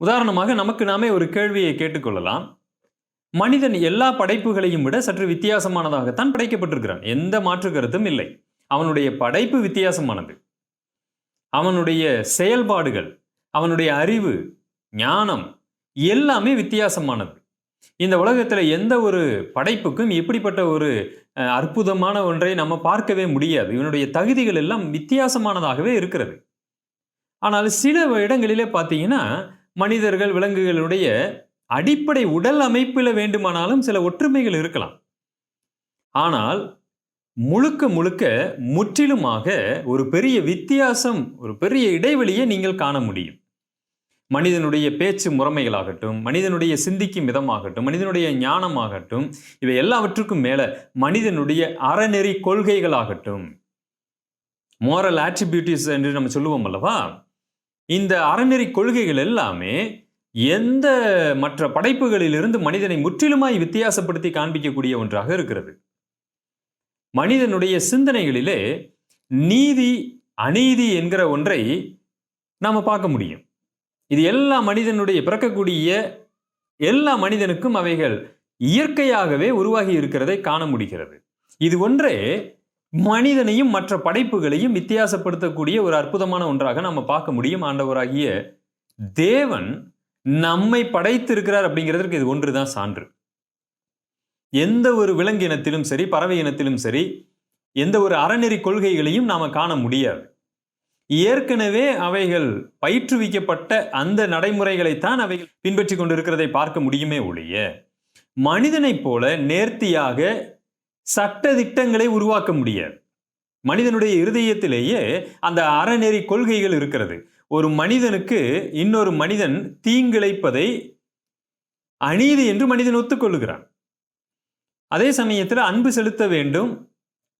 உதாரணமாக நமக்கு நாமே ஒரு கேள்வியை கேட்டுக்கொள்ளலாம். மனிதன் எல்லா படைப்புகளையும் விட சற்று வித்தியாசமானதாகத்தான் படைக்கப்பட்டிருக்கிறான். எந்த மாற்று கருத்தும் இல்லை. அவனுடைய படைப்பு வித்தியாசமானது. அவனுடைய செயல்பாடுகள் அவனுடைய அறிவு ஞானம் எல்லாமே வித்தியாசமானது. இந்த உலகத்தில் எந்த ஒரு படைப்புக்கும் இப்படிப்பட்ட ஒரு அற்புதமான ஒன்றை நம்ம பார்க்கவே முடியாது. இவனுடைய தகுதிகள் எல்லாம் வித்தியாசமானதாகவே இருக்கிறது. ஆனால் சில இடங்களிலே பார்த்தீங்கன்னா மனிதர்கள் விலங்குகளுடைய அடிப்படை உடல் அமைப்பில் வேண்டுமானாலும் சில ஒற்றுமைகள் இருக்கலாம். ஆனால் முழுக்க முழுக்க முற்றிலுமாக ஒரு பெரிய வித்தியாசம் ஒரு பெரிய இடைவெளியை நீங்கள் காண முடியும். மனிதனுடைய பேச்சு முறைமைகளாகட்டும் மனிதனுடைய சிந்திக்கும் விதமாகட்டும் மனிதனுடைய ஞானமாகட்டும் இவை எல்லாவற்றுக்கும் மேலே மனிதனுடைய அறநெறி கொள்கைகளாகட்டும் மோரல் ஆட்ரிபியூட்டிஸ் என்று நம்ம சொல்லுவோம் அல்லவா? இந்த அறநெறி கொள்கைகள் எல்லாமே எந்த மற்ற படைப்புகளிலிருந்து மனிதனை முற்றிலுமாய் வித்தியாசப்படுத்தி காண்பிக்கக்கூடிய ஒன்றாக இருக்கிறது. மனிதனுடைய சிந்தனைகளிலே நீதி அநீதி என்கிற ஒன்றை நாம் பார்க்க முடியும். இது எல்லா மனிதனுடைய பிறக்கக்கூடிய எல்லா மனிதனுக்கும் அவைகள் இயற்கையாகவே உருவாகி இருக்கிறதை காண முடிகிறது. இது ஒன்றே மனிதனையும் மற்ற படைப்புகளையும் வித்தியாசப்படுத்தக்கூடிய ஒரு அற்புதமான ஒன்றாக நம்ம பார்க்க முடியும் ஆண்டவராகிய தேவன் நம்மை படைத்திருக்கிறார் அப்படிங்கிறதுக்கு இது ஒன்று தான் சான்று. எந்த ஒரு விலங்கு இனத்திலும் சரி பறவை இனத்திலும் சரி எந்த ஒரு அறநெறி கொள்கைகளையும் நாம் காண முடியாது. ஏற்கனவே அவைகள் பயிற்றுவிக்கப்பட்ட அந்த நடைமுறைகளைத்தான் அவைகள் பின்பற்றி கொண்டிருக்கிறதை பார்க்க முடியுமே ஒழிய மனிதனைப் போல நேர்த்தியாக சட்ட திட்டங்களை உருவாக்க முடியாது. மனிதனுடைய இருதயத்திலேயே அந்த அறநெறி கொள்கைகள் இருக்கிறது. ஒரு மனிதனுக்கு இன்னொரு மனிதன் தீங்கிழைப்பதை அநீதி என்று மனிதன் ஒத்துக்கொள்ளுகிறான் அதே சமயத்தில் அன்பு செலுத்த வேண்டும்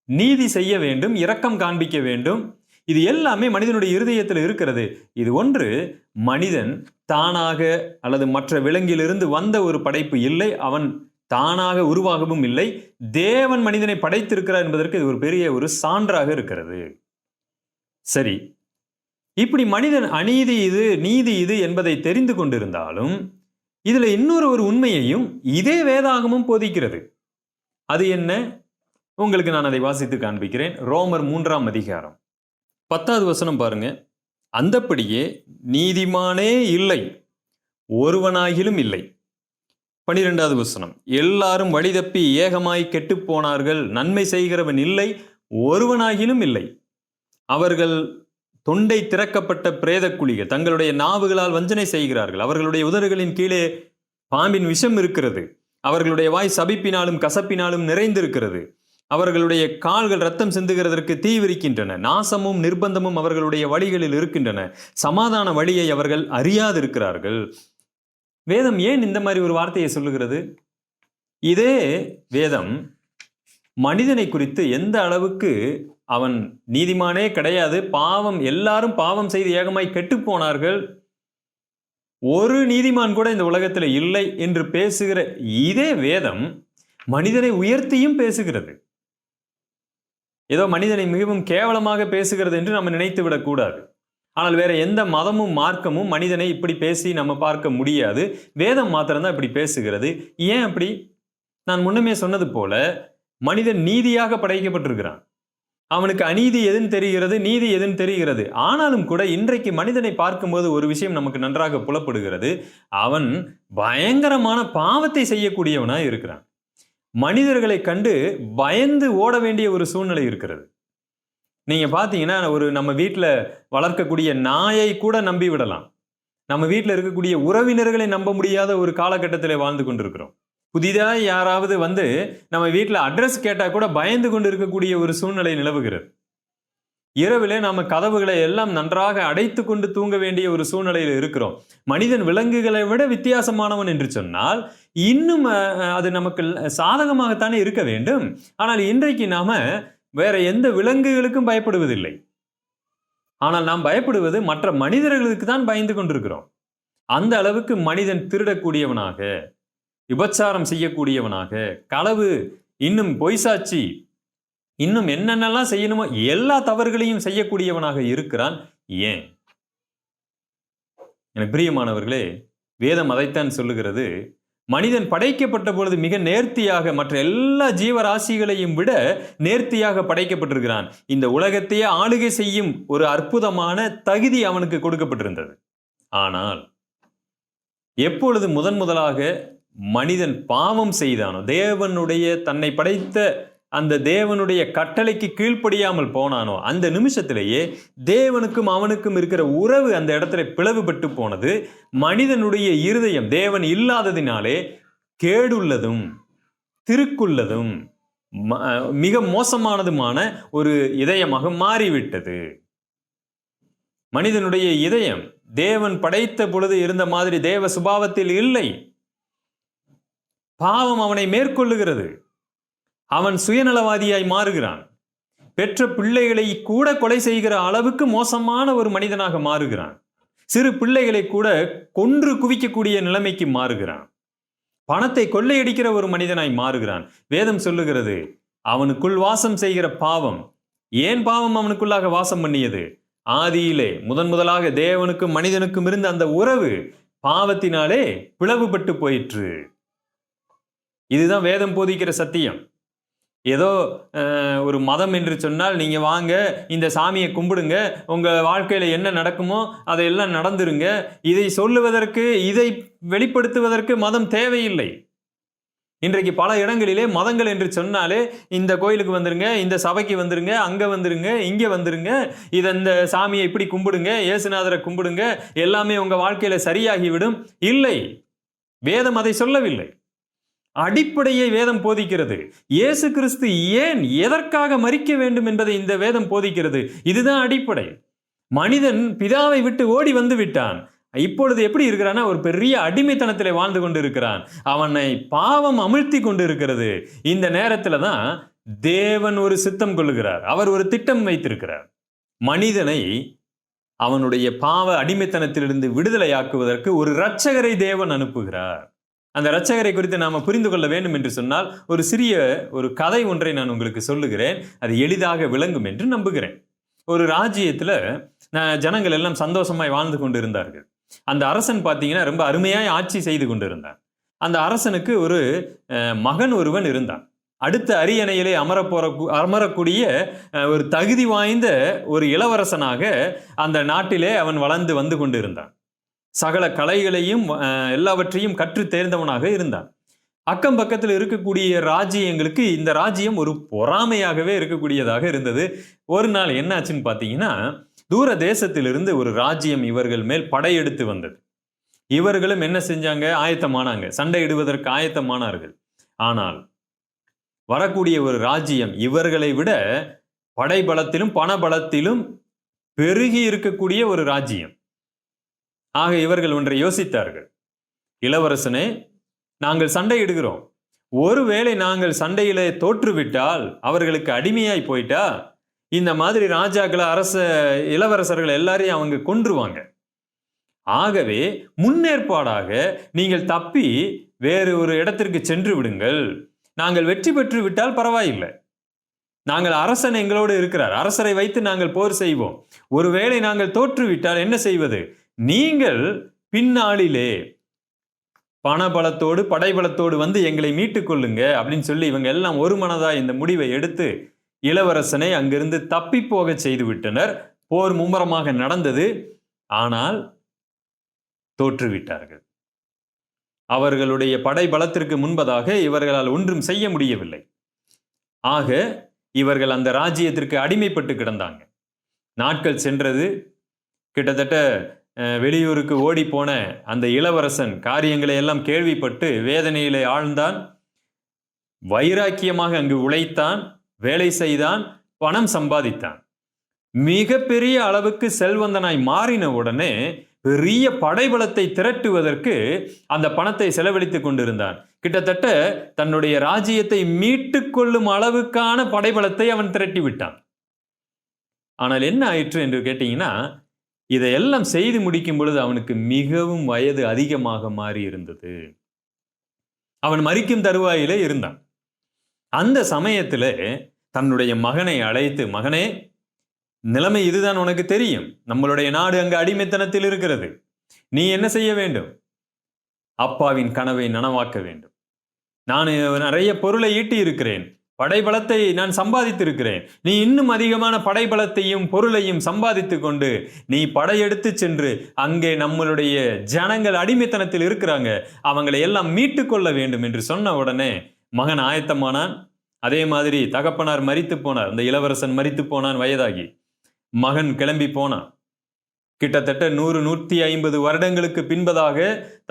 நீதி செய்ய வேண்டும் இரக்கம் காண்பிக்க வேண்டும். இது எல்லாமே மனிதனுடைய இருதயத்தில் இருக்கிறது. இது ஒன்று மனிதன் தானாக அல்லது மற்ற விலங்கிலிருந்து வந்த ஒரு படைப்பு இல்லை. அவன் தானாக உருவாகவும் இல்லை. தேவன் மனிதனை படைத்திருக்கிறார் என்பதற்கு இது ஒரு பெரிய ஒரு சான்றாக இருக்கிறது. சரி. இப்படி மனிதன் அநீதி இது நீதி இது என்பதை தெரிந்து கொண்டிருந்தாலும் இதில் இன்னொரு ஒரு உண்மையையும் இதே வேதாகமும் போதிக்கிறது. அது என்ன? உங்களுக்கு நான் அதை வாசித்து காண்பிக்கிறேன். ரோமர் மூன்றாம் அதிகாரம். பத்தாவது வசனம் பாருங்க. அந்தப்படியே நீதிமானே இல்லை ஒருவனாகிலும் இல்லை. பனிரெண்டாவது வசனம். எல்லாரும் வழி தப்பி ஏகமாய் கெட்டு போனார்கள். நன்மை செய்கிறவன் இல்லை ஒருவனாகிலும் இல்லை. அவர்கள் தொண்டை திறக்கப்பட்ட பிரேத குழிகள் தங்களுடைய நாவுகளால் வஞ்சனை செய்கிறார்கள். அவர்களுடைய உதடுகளின் கீழே பாம்பின் விஷம் இருக்கிறது. அவர்களுடைய வாய் சபிப்பினாலும் கசப்பினாலும் நிறைந்திருக்கிறது. அவர்களுடைய கால்கள் ரத்தம் சிந்துகிறதற்கு தீவிரிக்கின்றன நாசமும் நிர்பந்தமும் அவர்களுடைய வழிகளில் இருக்கின்றன. சமாதான வழியை அவர்கள் அறியாதிருக்கிறார்கள். வேதம் ஏன் இந்த மாதிரி ஒரு வார்த்தையை சொல்லுகிறது? இதே வேதம் மனிதனை குறித்து எந்த அளவுக்கு அவன் நீதிமானே கிடையாது பாவம் எல்லாரும் பாவம் செய்து ஏகமாய் கெட்டுப்போனார்கள் ஒரு நீதிமான் கூட இந்த உலகத்தில் இல்லை என்று பேசுகிற இதே வேதம் மனிதனை உயர்த்தியும் பேசுகிறது. ஏதோ மனிதனை மிகவும் கேவலமாக பேசுகிறது என்று நம்ம நினைத்து விடக்கூடாது ஆனால் வேற எந்த மதமும் மார்க்கமும் மனிதனை இப்படி பேசி நம்ம பார்க்க முடியாது. வேதம் மாத்திரம்தான் இப்படி பேசுகிறது. ஏன் அப்படி? நான் முன்னமே சொன்னது போல மனிதன் நீதியாக படைக்கப்பட்டிருக்கிறான். அவனுக்கு அநீதி எதுன்னு தெரிகிறது நீதி எதுன்னு தெரிகிறது. ஆனாலும் கூட இன்றைக்கு மனிதனை பார்க்கும்போது ஒரு விஷயம் நமக்கு நன்றாக புலப்படுகிறது. அவன் பயங்கரமான பாவத்தை செய்யக்கூடியவனாக இருக்கிறான். மனிதர்களை கண்டு பயந்து ஓட வேண்டிய ஒரு சூழ்நிலை இருக்கிறது. நீங்கள் பார்த்தீங்கன்னா ஒரு நம்ம வீட்டில் வளர்க்கக்கூடிய நாயை கூட நம்பி விடலாம். நம்ம வீட்டில் இருக்கக்கூடிய உறவினர்களை நம்ப முடியாத ஒரு காலகட்டத்தில் வாழ்ந்து கொண்டிருக்கிறோம். புதிதாக யாராவது வந்து நம்ம வீட்டில் அட்ரஸ் கேட்டால் கூட பயந்து கொண்டு இருக்கக்கூடிய ஒரு சூழ்நிலை நிலவுகிறது. இரவிலே நாம் கதவுகளை எல்லாம் நன்றாக அடைத்து கொண்டு தூங்க வேண்டிய ஒரு சூழ்நிலையில் இருக்கிறோம். மனிதன் விலங்குகளை விட வித்தியாசமானவன் என்று சொன்னால் இன்னும் அது நமக்கு சாதகமாகத்தானே இருக்க வேண்டும். ஆனால் இன்றைக்கு நாம் வேற எந்த விலங்குகளுக்கும் பயப்படுவதில்லை. ஆனால் நாம் பயப்படுவது மற்ற மனிதர்களுக்கு தான் பயந்து கொண்டிருக்கிறோம். அந்த அளவுக்கு மனிதன் திருடக்கூடியவனாக விபச்சாரம் செய்யக்கூடியவனாக களவு இன்னும் பொய்சாட்சி இன்னும் என்னென்னலாம் செய்யணுமோ எல்லா தவறுகளையும் செய்யக்கூடியவனாக இருக்கிறான். ஏன்? எனக்கு பிரியமானவர்களே வேதம் அதைத்தான் சொல்லுகிறது. மனிதன் படைக்கப்பட்ட பொழுது மிக நேர்த்தியாக மற்ற எல்லா ஜீவராசிகளையும் விட நேர்த்தியாக படைக்கப்பட்டிருக்கிறான். இந்த உலகத்தையே ஆளுகை செய்யும் ஒரு அற்புதமான தகுதி அவனுக்கு கொடுக்கப்பட்டிருந்தது. ஆனால் எப்பொழுது முதன் முதலாக மனிதன் பாவம் செய்தானோ தேவனுடைய தன்னை படைத்த அந்த தேவனுடைய கட்டளைக்கு கீழ்ப்படியாமல் போனானோ அந்த நிமிஷத்திலேயே தேவனுக்கும் அவனுக்கும் இருக்கிற உறவு அந்த இடத்துல பிளவுபட்டு போனது. மனிதனுடைய இருதயம் தேவன் இல்லாததினாலே கேடுள்ளதும் திருக்குள்ளதும் ம- மிக மோசமானதுமான ஒரு இதயமாக மாறிவிட்டது. மனிதனுடைய இதயம் தேவன் படைத்த பொழுது இருந்த மாதிரி தேவ சுபாவத்தில் இல்லை. பாவம் அவனை மேற்கொள்ளுகிறது. அவன் சுயநலவாதியாய் மாறுகிறான். பெற்ற பிள்ளைகளை கூட கொலை செய்கிற அளவுக்கு மோசமான ஒரு மனிதனாக மாறுகிறான். சிறு பிள்ளைகளை கூட கொன்று குவிக்கக்கூடிய நிலைமைக்கு மாறுகிறான். பணத்தை கொள்ளையடிக்கிற ஒரு மனிதனாய் மாறுகிறான். வேதம் சொல்லுகிறது அவனுக்குள் வாசம் செய்கிற பாவம். ஏன் பாவம் அவனுக்குள்ளாக வாசம் பண்ணியது? ஆதியிலே முதன் முதலாக தேவனுக்கும் மனிதனுக்கும் இருந்த அந்த உறவு பாவத்தினாலே பிளவுபட்டு போயிற்று. இதுதான் வேதம் போதிக்கிற சத்தியம். ஏதோ ஒரு மதம் என்று சொன்னால் நீங்கள் வாங்க இந்த சாமியை கும்பிடுங்க உங்கள் வாழ்க்கையில் என்ன நடக்குமோ அதையெல்லாம் நடந்துருங்க. இதை சொல்லுவதற்கு இதை வெளிப்படுத்துவதற்கு மதம் தேவையில்லை. இன்றைக்கு பல இடங்களிலே மதங்கள் என்று சொன்னாலே இந்த கோயிலுக்கு வந்துருங்க இந்த சபைக்கு வந்துருங்க அங்கே வந்துருங்க இங்கே வந்துருங்க இதை இந்த சாமியை இப்படி கும்பிடுங்க இயேசுநாதரை கும்பிடுங்க எல்லாமே உங்கள் வாழ்க்கையில் சரியாகிவிடும். இல்லை. வேதம் அதை சொல்லவில்லை. அடிப்படையை வேதம் போதிக்கிறது. இயேசு கிறிஸ்து ஏன் எதற்காக மறிக்க வேண்டும் என்பதை இந்த வேதம் போதிக்கிறது? இதுதான் அடிப்படை. மனிதன் பிதாவை விட்டு ஓடி வந்து விட்டான். இப்பொழுது எப்படி இருக்கிறான்னா ஒரு பெரிய அடிமைத்தனத்தில் வாழ்ந்து கொண்டு இருக்கிறான் அவனை பாவம் அமிழ்த்தி கொண்டு இருக்கிறது இந்த நேரத்தில் தான் தேவன் ஒரு சித்தம் கொள்ளுகிறார். அவர் ஒரு திட்டம் வைத்திருக்கிறார். மனிதனை அவனுடைய பாவ அடிமைத்தனத்திலிருந்து விடுதலையாக்குவதற்கு ஒரு இரட்சகரை தேவன் அனுப்புகிறார். அந்த இரட்சகரை குறித்து நாம் புரிந்து கொள்ள வேண்டும் என்று சொன்னால் ஒரு சிறிய ஒரு கதை ஒன்றை நான் உங்களுக்கு சொல்லுகிறேன். அது எளிதாக விளங்கும் என்று நம்புகிறேன். ஒரு ராஜ்யத்தில் ஜனங்கள் எல்லாம் சந்தோஷமாய் வாழ்ந்து கொண்டு இருந்தார்கள் அந்த அரசன் பார்த்தீங்கன்னா ரொம்ப அருமையாய் ஆட்சி செய்து கொண்டிருந்தான். அந்த அரசனுக்கு ஒரு மகன் ஒருவன் இருந்தான். அடுத்த அரியணையிலே அமரப்போற அமரக்கூடிய ஒரு தகுதி வாய்ந்த ஒரு இளவரசனாக அந்த நாட்டிலே அவன் வளர்ந்து வந்து கொண்டிருந்தான். சகல கலைகளையும் எல்லாவற்றையும் கற்று தேர்ந்தவனாக இருந்தான். அக்கம் பக்கத்தில் இருக்கக்கூடிய ராஜ்யங்களுக்கு இந்த ராஜ்யம் ஒரு பொறாமையாகவே இருக்கக்கூடியதாக இருந்தது. ஒரு நாள் என்னாச்சுன்னு பார்த்தீங்கன்னா தூர தேசத்திலிருந்து ஒரு ராஜ்யம் இவர்கள் மேல் படையெடுத்து வந்தது. இவர்களும் என்ன செஞ்சாங்க? ஆயத்தமானாங்க. சண்டையிடுவதற்கு ஆயத்தமானார்கள். ஆனால் வரக்கூடிய ஒரு ராஜ்யம் இவர்களை விட படைபலத்திலும் பணபலத்திலும் பெருகி இருக்கக்கூடிய ஒரு ராஜ்யம். ஆக இவர்கள் ஒன்றை யோசித்தார்கள். இளவரசனே நாங்கள் சண்டையிடுகிறோம். ஒருவேளை நாங்கள் சண்டையிலே தோற்றுவிட்டால் அவர்களுக்கு அடிமையாய் போயிட்டா? இந்த மாதிரி ராஜாக்களை அரச இளவரசர்கள் எல்லாரையும் அவங்க கொன்றுவாங்க. ஆகவே முன்னேற்பாடாக நீங்கள் தப்பி வேறு ஒரு இடத்திற்கு சென்று விடுங்கள். நாங்கள் வெற்றி பெற்று விட்டால் பரவாயில்லை. நாங்கள் அரசன் எங்களோடு இருக்கிறார். அரசரை வைத்து நாங்கள் போர் செய்வோம். ஒருவேளை நாங்கள் தோற்றுவிட்டால் என்ன செய்வது? நீங்கள் பின்னாளிலே பணபலத்தோடு படைபலத்தோடு வந்து எங்களை மீட்டுக் கொள்ளுங்க அப்படின்னு சொல்லி இவங்க எல்லாம் ஒரு மனதா இந்த முடிவை எடுத்து இளவரசனை அங்கிருந்து தப்பி போக செய்து விட்டனர். போர் மும்முரமாக நடந்தது. ஆனால் தோற்றுவிட்டார்கள். அவர்களுடைய படைபலத்திற்கு முன்பதாக இவர்களால் ஒன்றும் செய்ய முடியவில்லை. ஆக இவர்கள் அந்த ராஜ்யத்திற்கு அடிமைப்பட்டு கிடந்தாங்க. நாட்கள் சென்றது. கிட்டத்தட்ட வெளியூருக்கு ஓடிப்போன அந்த இளவரசன் காரியங்களை எல்லாம் கேள்விப்பட்டு வேதனையிலே ஆழ்ந்தான். வைராக்கியமாக அங்கு உழைத்தான் வேலை செய்தான் பணம் சம்பாதித்தான். மிகப்பெரிய அளவுக்கு செல்வந்தனாய் மாறின உடனே பெரிய படைபலத்தை திரட்டுவதற்கு அந்த பணத்தை செலவழித்துக் கொண்டிருந்தான். கிட்டத்தட்ட தன்னுடைய ராஜ்யத்தை மீட்டுக்கொள்ளும் அளவுக்கான படைபலத்தை அவன் திரட்டி விட்டான் ஆனால் என்ன ஆயிற்று என்று கேட்டீங்கன்னா இதையெல்லாம் செய்து முடிக்கும் பொழுது அவனுக்கு மிகவும் வயது அதிகமாக மாறி இருந்தது அவன் மறிக்கும் தருவாயிலே இருந்தான். அந்த சமயத்தில் தன்னுடைய மகனை அழைத்து மகனே நிலைமை இதுதான் உனக்கு தெரியும். நம்மளுடைய நாடு அங்கு அடிமைத்தனத்தில் இருக்கிறது. நீ என்ன செய்ய வேண்டும்? அப்பாவின் கனவை நனவாக்க வேண்டும். நான் நிறைய பொருளை ஈட்டி இருக்கிறேன் படைபலத்தை நான் சம்பாதித்திருக்கிறேன். நீ இன்னும் அதிகமான படைபலத்தையும் பொருளையும் சம்பாதித்து கொண்டு நீ படையெடுத்து சென்று அங்கே நம்மளுடைய ஜனங்கள் அடிமைத்தனத்தில் இருக்கிறாங்க. அவங்களை எல்லாம் மீட்டு கொள்ள வேண்டும் என்று சொன்ன உடனே மகன் ஆயத்தமானான். அதே மாதிரி தகப்பனார் மறித்து போனார். இந்த இளவரசன் மறித்து போனான் வயதாகி. மகன் கிளம்பி போனான். கிட்டத்தட்ட நூறு நூற்றி ஐம்பது வருடங்களுக்கு பின்பதாக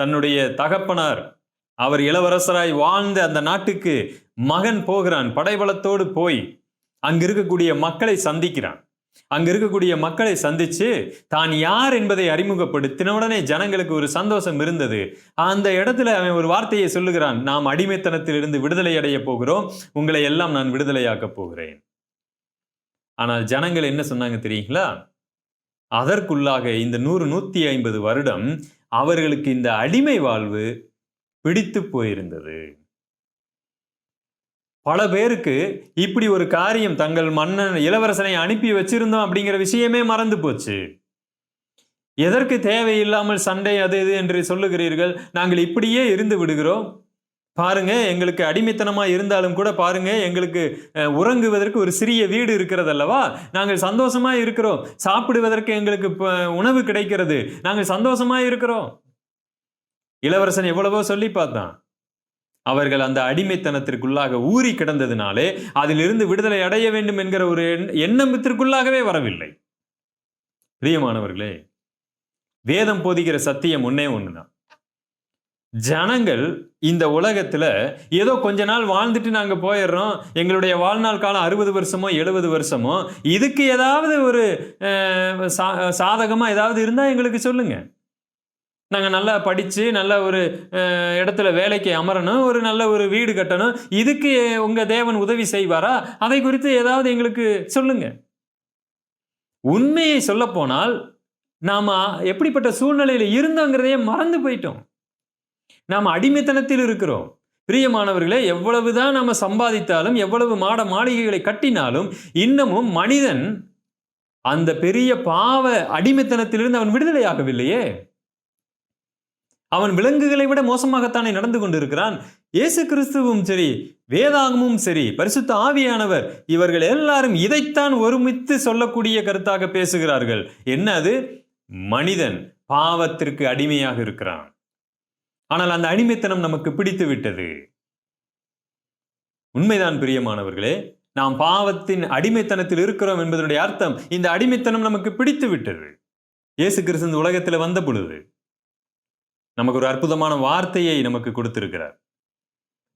தன்னுடைய தகப்பனார் அவர் இளவரசராய் வாழ்ந்த அந்த நாட்டுக்கு மகன் போகிறான். படைபலத்தோடு போய் அங்கு இருக்கக்கூடிய மக்களை சந்திக்கிறான். அங்க இருக்கக்கூடிய மக்களை சந்திச்சு தான் யார் என்பதை அறிமுகப்படுத்தின உடனே ஜனங்களுக்கு ஒரு சந்தோஷம் இருந்தது. அந்த இடத்துல அவன் ஒரு வார்த்தையை சொல்லுகிறான். நாம் அடிமைத்தனத்திலிருந்து விடுதலை அடைய போகிறோம். உங்களை எல்லாம் நான் விடுதலையாக்க போகிறேன். ஆனால் ஜனங்கள் என்ன சொன்னாங்க தெரியுங்களா? அதற்குள்ளாக இந்த நூறு நூத்தி ஐம்பது வருடம் அவர்களுக்கு இந்த அடிமை வாழ்வு பிடித்து போயிருந்தது. பல பேருக்கு இப்படி ஒரு காரியம் தங்கள் மன்னன் இளவரசனை அனுப்பி வச்சிருந்தோம் அப்படிங்கிற விஷயமே மறந்து போச்சு. எதற்கு தேவையில்லாமல் சண்டை அது இது என்று சொல்லுகிறீர்கள்? நாங்கள் இப்படியே இருந்து விடுகிறோம். பாருங்க எங்களுக்கு அடிமைத்தனமாக இருந்தாலும் கூட பாருங்க எங்களுக்கு உறங்குவதற்கு ஒரு சிறிய வீடு இருக்கிறது அல்லவா நாங்கள் சந்தோஷமாக இருக்கிறோம். சாப்பிடுவதற்கு எங்களுக்கு உணவு கிடைக்கிறது. நாங்கள் சந்தோஷமாக இருக்கிறோம். இளவரசன் எவ்வளவோ சொல்லி பார்த்தான். அவர்கள் அந்த அடிமைத்தனத்திற்குள்ளாக ஊறி கிடந்ததினாலே அதிலிருந்து விடுதலை அடைய வேண்டும் என்கிற ஒரு எண்ணத்திற்குள்ளாகவே வரவில்லை. பிரியமானவர்களே வேதம் போதிக்கிற சத்தியம் ஒன்னே ஒண்ணுதான். ஜனங்கள் இந்த உலகத்துல ஏதோ கொஞ்ச நாள் வாழ்ந்துட்டு நாங்க போயிடுறோம் எங்களுடைய வாழ்நாள் காலம் அறுபது வருஷமோ எழுபது வருஷமோ இதுக்கு ஏதாவது ஒரு சா- சாதகமா ஏதாவது இருந்தா எங்களுக்கு சொல்லுங்க. நாங்கள் நல்லா படித்து நல்ல ஒரு இடத்துல வேலைக்கு அமரணும் ஒரு நல்ல ஒரு வீடு கட்டணும். இதுக்கு உங்கள் தேவன் உதவி செய்வாரா? அதை குறித்து ஏதாவது எங்களுக்கு சொல்லுங்க. உண்மையை சொல்லப்போனால் நாம் எப்படிப்பட்ட சூழ்நிலையில் இருந்தோங்கிறதையே மறந்து போயிட்டோம். நாம் அடிமைத்தனத்தில் இருக்கிறோம். பிரியமானவர்களே எவ்வளவுதான் நாம் சம்பாதித்தாலும் எவ்வளவு மாட மாளிகைகளை கட்டினாலும் இன்னமும் மனிதன் அந்த பெரிய பாவ அடிமைத்தனத்திலிருந்து அவன் விடுதலையாகவில்லையே. அவன் விலங்குகளை விட மோசமாகத்தானே நடந்து கொண்டிருக்கிறான்? இயேசு கிறிஸ்துவும் சரி வேதாகமும் சரி பரிசுத்த ஆவியானவர் இவர்கள் எல்லாரும் இதைத்தான் ஒருமித்து சொல்லக்கூடிய கருத்தாக பேசுகிறார்கள். என்ன அது? மனிதன் பாவத்திற்கு அடிமையாக இருக்கிறான். ஆனால் அந்த அடிமைத்தனம் நமக்கு பிடித்து விட்டது. உண்மைதான் பிரியமானவர்களே நாம் பாவத்தின் அடிமைத்தனத்தில் இருக்கிறோம் என்பதனுடைய அர்த்தம் இந்த அடிமைத்தனம் நமக்கு பிடித்து விட்டது. இயேசு கிறிஸ்து உலகத்தில் வந்த பொழுது நமக்கு ஒரு அற்புதமான வார்த்தையை நமக்கு கொடுத்திருக்கிறார்.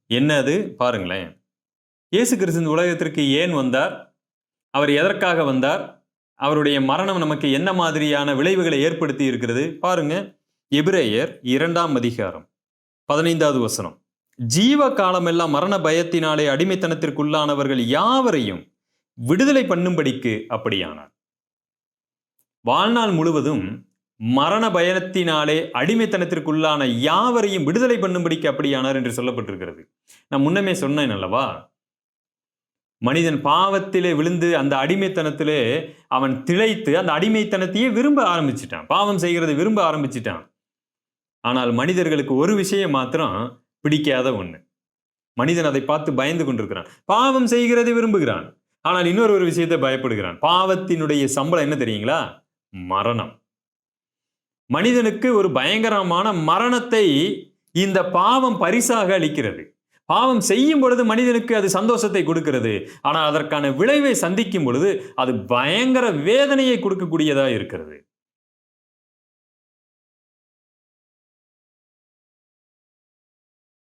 என்ன அது பாருங்களேன். இயேசு கிறிஸ்து இந்த உலகத்திற்கு ஏன் வந்தார்? அவர் எதற்காக வந்தார்? அவருடைய மரணம் நமக்கு என்ன மாதிரியான விளைவுகளை ஏற்படுத்தி இருக்கிறது? பாருங்க. எபிரேயர் இரண்டாம் அதிகாரம் பதினைந்தாவது வசனம். ஜீவ காலமெல்லாம் மரண பயத்தினாலே அடிமைத்தனத்திற்குள்ளானவர்கள் யாவரையும் விடுதலை பண்ணும்படிக்கு அப்படியானார். வாழ்நாள் முழுவதும் மரண பயணத்தினாலே அடிமைத்தனத்திற்குள்ளான யாவரையும் விடுதலை பண்ணும்படிக்கு அப்படியானார் என்று சொல்லப்பட்டிருக்கிறது. நான் முன்னமே சொன்னேன் அல்லவா? மனிதன் பாவத்திலே விழுந்து அந்த அடிமைத்தனத்திலே அவன் திளைத்து அந்த அடிமைத்தனத்தையே விரும்ப ஆரம்பிச்சிட்டான். பாவம் செய்கிறத விரும்ப ஆரம்பிச்சிட்டான். ஆனால் மனிதர்களுக்கு ஒரு விஷயம் மாத்திரம் பிடிக்காத ஒண்ணு. மனிதன் அதை பார்த்து பயந்து கொண்டிருக்கிறான். பாவம் செய்கிறதை விரும்புகிறான். ஆனால் இன்னொரு ஒரு விஷயத்தை பயப்படுகிறான். பாவத்தினுடைய சம்பளம் என்ன தெரியுங்களா? மரணம். மனிதனுக்கு ஒரு பயங்கரமான மரணத்தை இந்த பாவம் பரிசாக அளிக்கிறது. பாவம் செய்யும் பொழுது மனிதனுக்கு அது சந்தோஷத்தை கொடுக்கிறது. ஆனால் அதற்கான விளைவை சந்திக்கும் பொழுது அது பயங்கர வேதனையை கொடுக்கக்கூடியதாக இருக்கிறது.